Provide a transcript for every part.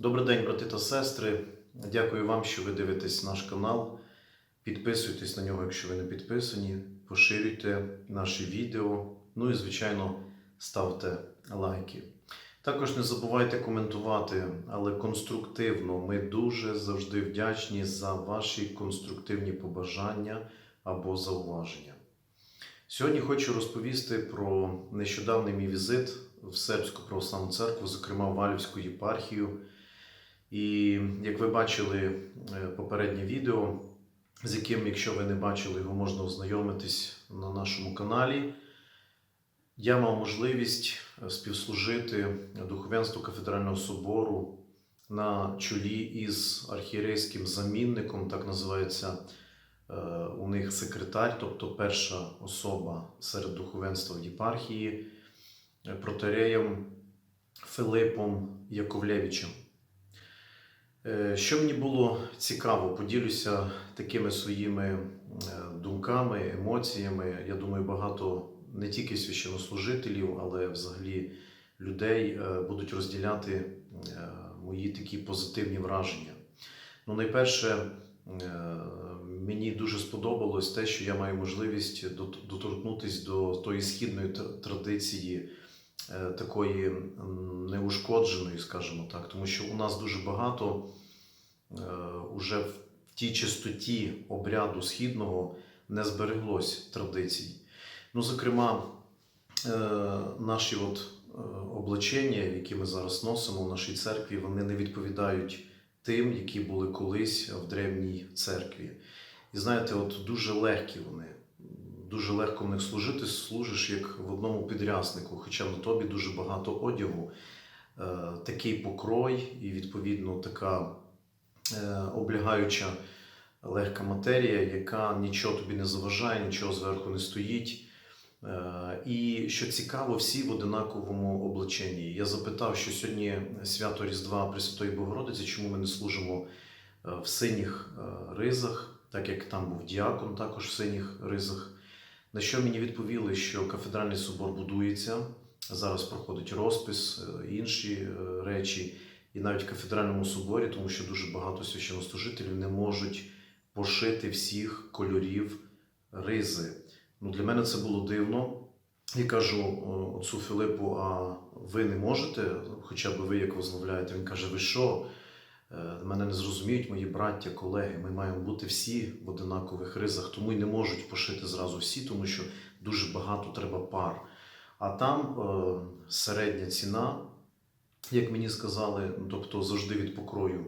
Добрий день, брати та сестри. Дякую вам, що ви дивитесь наш канал. Підписуйтесь на нього, якщо ви не підписані. Поширюйте наші відео. Ну і, звичайно, ставте лайки. Також не забувайте коментувати, але конструктивно. Ми дуже завжди вдячні за ваші конструктивні побажання або зауваження. Сьогодні хочу розповісти про нещодавний мій візит в Сербську православну церкву, зокрема в Валівську єпархію. І як ви бачили е, попереднє відео, з яким, якщо ви не бачили, його можна ознайомитись на нашому каналі. Я мав можливість е, співслужити духовенству кафедрального собору на чолі із архієрейським замінником, так називається е, у них секретар, тобто перша особа серед духовенства в єпархії, протереєм Филипом Яковлевичем. Е, Що мені було цікаво, поділюся такими своїми е, думками, емоціями. Я думаю, багато не тільки священнослужителів, але взагалі людей е, будуть розділяти мої такі позитивні враження. Ну, найперше, мені дуже сподобалось те, що я маю можливість доторкнутися до тої східної традиції такої неушкодженої, скажімо так, тому що у нас дуже багато е, уже в тій чистоті обряду східного не збереглось традицій. Ну, зокрема, е, наші от е, облачення, які ми зараз носимо в нашій церкві, вони не відповідають тим, які були колись в древній церкві. І знаєте, от дуже легкі вони. Дуже легко в них служити, служиш як в одному підряснику, хоча на тобі дуже багато одягу, е, такий покрой і, відповідно, така е, облягаюча легка матерія, яка нічого тобі не заважає, нічого зверху не стоїть. Е, І що цікаво, всі в одинаковому облаченні. Я запитав, що сьогодні свято Різдва Пресвятої Богородиці, чому ми не служимо в синіх ризах, так як там був діакон також в синіх ризах. На що мені відповіли, що кафедральний собор будується, зараз проходить розпис, е, інші е, речі, і навіть в кафедральному соборі, тому що дуже багато священнослужителів не можуть пошити всіх кольорів ризи. Ну, для мене це було дивно. Я кажу отцу Філипу, а ви не можете, хоча б ви як возглавляєте? Він каже, ви що? Е, Мене не зрозуміють мої браття, колеги. Ми маємо бути всі в одинакових ризах, тому й не можуть пошити зразу всі, тому що дуже багато треба пар. А там е, середня ціна, як мені сказали, тобто завжди від покрою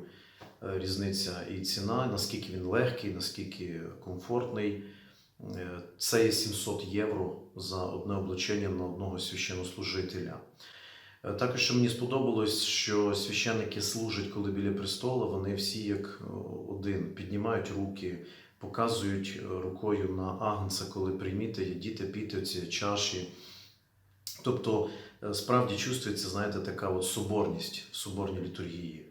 е, різниця і ціна, наскільки він легкий, наскільки комфортний. Е, Це є 700 євро за одне облачення на одного священнослужителя. Е, Також що мені сподобалось, що священники служать, коли біля престола, вони всі як е, один піднімають руки, показують е, рукою на агнця, коли прийміте, їдіте, піте ці чаші. Тобто справді чувствується, знаєте, така от соборність в соборній літургії.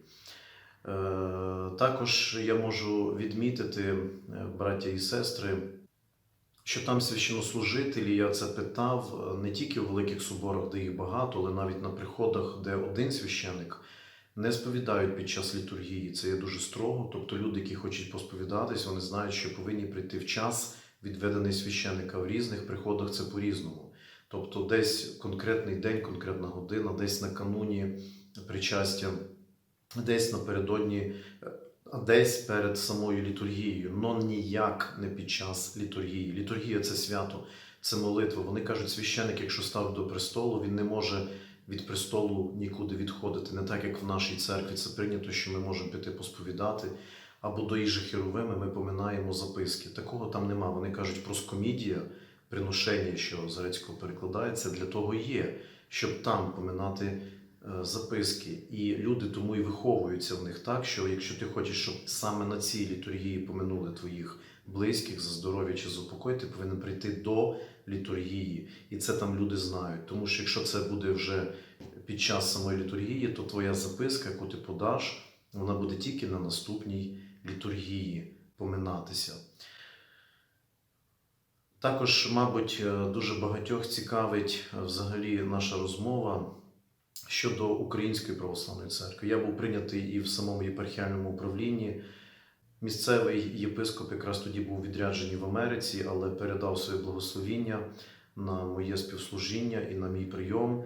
Також я можу відмітити, браття і сестри, що там священнослужителі, я це питав е, не тільки у великих соборах, де їх багато, але навіть на приходах, де один священник не сповідають під час літургії. Це є дуже строго. Тобто люди, які хочуть посповідатись, вони знають, що повинні прийти в час, відведений священника в різних приходах. Це по-різному. Тобто, десь конкретний день, конкретна година, десь накануні причастя, десь напередодні, е, десь перед самою літургією, но ніяк не під час літургії. Літургія це свято, це молитва. Вони кажуть, священик, якщо став до престолу, він не може від престолу нікуди відходити. Не так, як в нашій церкві це прийнято, що ми можемо піти посповідати. Або до їжі Херовими ми поминаємо записки. Такого там нема. Вони кажуть, проскомідія, приношення, що з грецького перекладається, для того є, щоб там поминати записки. І люди тому і виховуються в них так, що якщо ти хочеш, щоб саме на цій літургії поминули твоїх близьких за здоров'я чи за упокой, ти повинен прийти до літургії. І це там люди знають. Тому що якщо це буде вже під час самої літургії, то твоя записка, яку ти подаш, вона буде тільки на наступній літургії поминатися. Також, мабуть, е, дуже багатьох цікавить е, взагалі наша розмова щодо Української православної церкви. Я був прийнятий і в самому єпархіальному управлінні. Місцевий єпископ якраз тоді був відряджений в Америці, але передав своє благословіння на моє співслужіння і на мій прийом.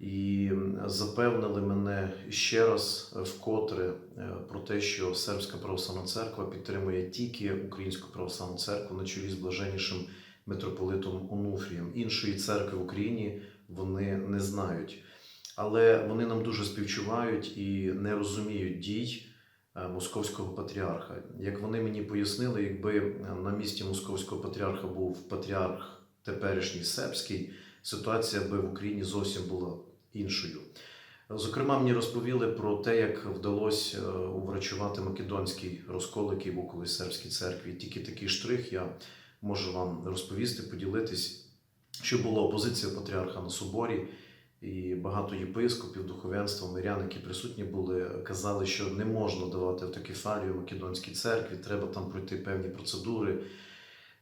І запевнили мене ще раз вкотре е, про те, що Сербська православна церква підтримує тільки Українську православну церкву на чолі з блаженнішим митрополитом Онуфрієм. Іншої церкви в Україні вони не знають. Але вони нам дуже співчувають і не розуміють дій е, московського патріарха. Як вони мені пояснили, якби е, на місці московського патріарха був патріарх теперішній сербський, ситуація би в Україні зовсім була іншою. Зокрема, мені розповіли про те, як вдалося е, уврачувати македонський розкол, який був колись сербській церкві. Тільки такий штрих я можу вам розповісти, поділитись, що була опозиція патріарха на соборі, і багато єпископів, духовенства, мирян, які присутні були, казали, що не можна давати автокефалію Македонській церкві, треба там пройти певні процедури.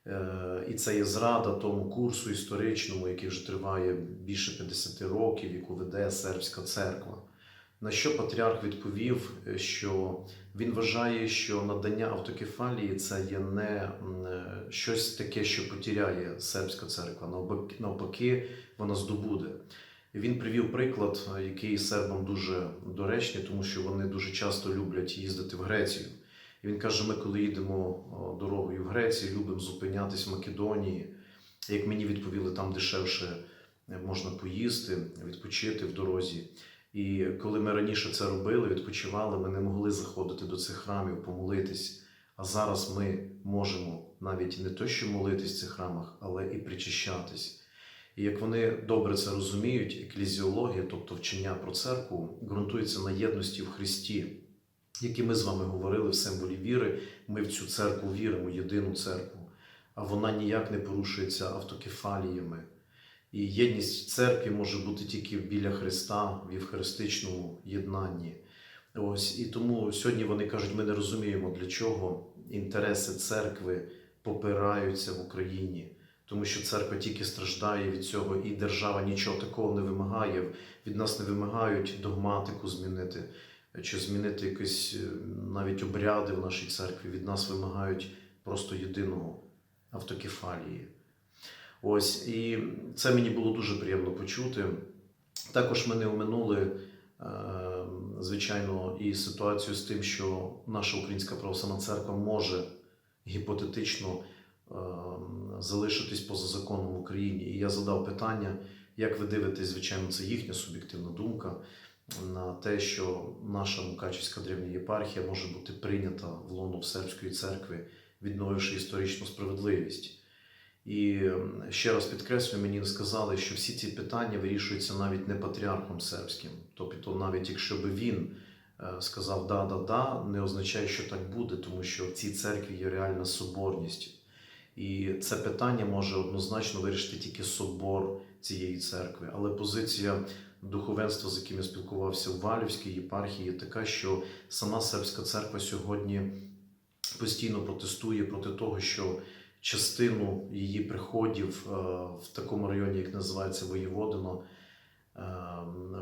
Е, І це є зрада тому курсу історичному, який вже триває більше 50 років, яку веде сербська церква. На що патріарх відповів, що він вважає, що надання автокефалії це є не е, щось таке, що потіряє сербська церква. Навпаки, вона здобуде. Він привів приклад, е, який сербам дуже доречний, тому що вони дуже часто люблять їздити в Грецію. І він каже: ми, коли їдемо дорогою в Грецію, любимо зупинятись в Македонії. Як мені відповіли, там дешевше е, можна поїсти, відпочити в дорозі. І коли ми раніше це робили, відпочивали, ми не могли заходити до цих храмів, помолитись. А зараз ми можемо навіть не то, що молитись в цих храмах, але і причащатись. І як вони добре це розуміють, еклізіологія, тобто вчення про церкву, ґрунтується на єдності в Христі, які ми з вами говорили в символі віри. Ми в цю церкву віримо, єдину церкву, а вона ніяк не порушується автокефаліями. І єдність в церкві може бути тільки біля Христа в євхаристичному єднанні. Ось і тому сьогодні вони кажуть, ми не розуміємо, для чого інтереси церкви попираються в Україні, тому що церква тільки страждає від цього, і держава нічого такого не вимагає. Від нас не вимагають догматику змінити чи змінити якісь е, навіть обряди в нашій церкві. Від нас вимагають просто єдиного автокефалії. Ось, і це мені було дуже приємно почути. Також ми не оминули, е, звичайно, і ситуацію з тим, що наша Українська православна церква може гіпотетично залишитись поза законом в Україні. І я задав питання, як ви дивитесь, звичайно, це їхня суб'єктивна думка на те, що наша Мукачівська древня єпархія може бути прийнята в лоно сербської церкви, відновивши історичну справедливість. І ем, ще раз підкреслюю, мені сказали, що всі ці питання вирішуються навіть не патріархом сербським. Тобто, навіть якщо би він е, сказав да, да, да, не означає, що так буде, тому що в цій церкві є реальна соборність. І це питання може однозначно вирішити тільки собор цієї церкви. Але позиція духовенства, з яким я спілкувався в Валівській єпархії, така, що сама сербська церква сьогодні постійно протестує проти того, що частину її приходів е, в такому районі, як називається Воєводино, е,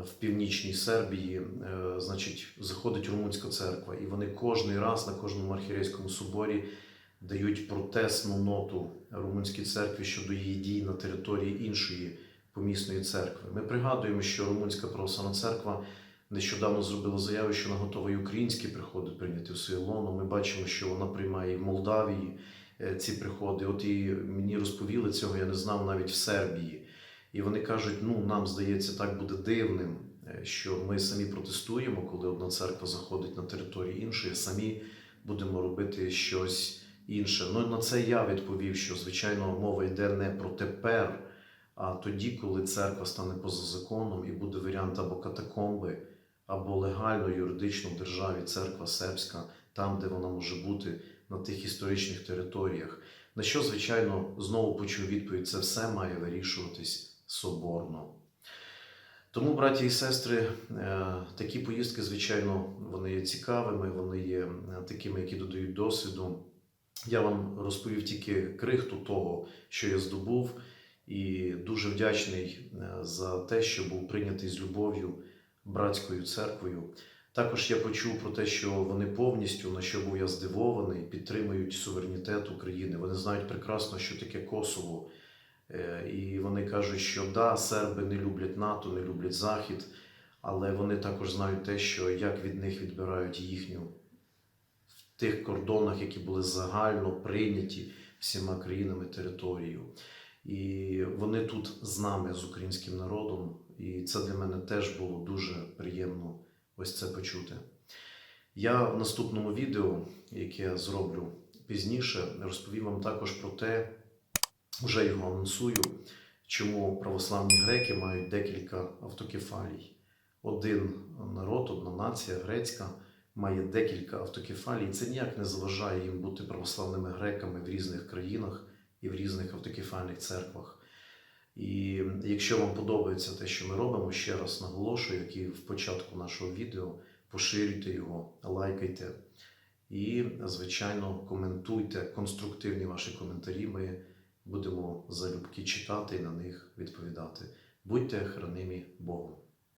в північній Сербії, е, значить, заходить румунська церква, і вони кожний раз на кожному архірейському соборі дають протестну ноту румунській церкві щодо її дій на території іншої помісної церкви. Ми пригадуємо, що Румунська православна церква нещодавно зробила заяву, що вона готова і українські приходи прийняти в своє лоно. Ми бачимо, що вона приймає в Молдавії е, ці приходи. От і мені розповіли цього, я не знав навіть в Сербії. І вони кажуть: ну нам здається, так буде дивним, е, що ми самі протестуємо, коли одна церква заходить на територію іншої, самі будемо робити щось інше. Ну на це я відповів, що звичайно мова йде не про тепер, а тоді, коли церква стане поза законом і буде варіант або катакомби, або легально юридично в державі церква сербська, там, де вона може бути на тих історичних територіях. На що, звичайно, знову почув відповідь: це все має вирішуватись соборно. Тому, браті і сестри, е, такі поїздки, звичайно, вони є цікавими, вони є е, такими, які додають досвіду. Я вам розповів тільки крихту того, що я здобув, і дуже вдячний е, за те, що був прийнятий з любов'ю братською церквою. Також я почув про те, що вони повністю, на що був я здивований, підтримують суверенітет України. Вони знають прекрасно, що таке Косово. Е, І вони кажуть, що да, серби не люблять НАТО, не люблять Захід, але вони також знають те, що як від них відбирають їхню тих кордонах, які були загально прийняті всіма країнами територію. І вони тут з нами, з українським народом, і це для мене теж було дуже приємно ось це почути. Я в наступному відео, яке я зроблю пізніше, розповім вам також про те, вже його анонсую, чому православні греки мають декілька автокефалій. Один народ, одна нація грецька має декілька автокефалій. Це ніяк не заважає їм бути православними греками в різних країнах і в різних автокефальних церквах. І якщо вам подобається те, що ми робимо, ще раз наголошую, як і в початку нашого відео, поширюйте його, лайкайте і, звичайно, коментуйте конструктивні ваші коментарі. Ми будемо залюбки читати і на них відповідати. Будьте хранимі Богом.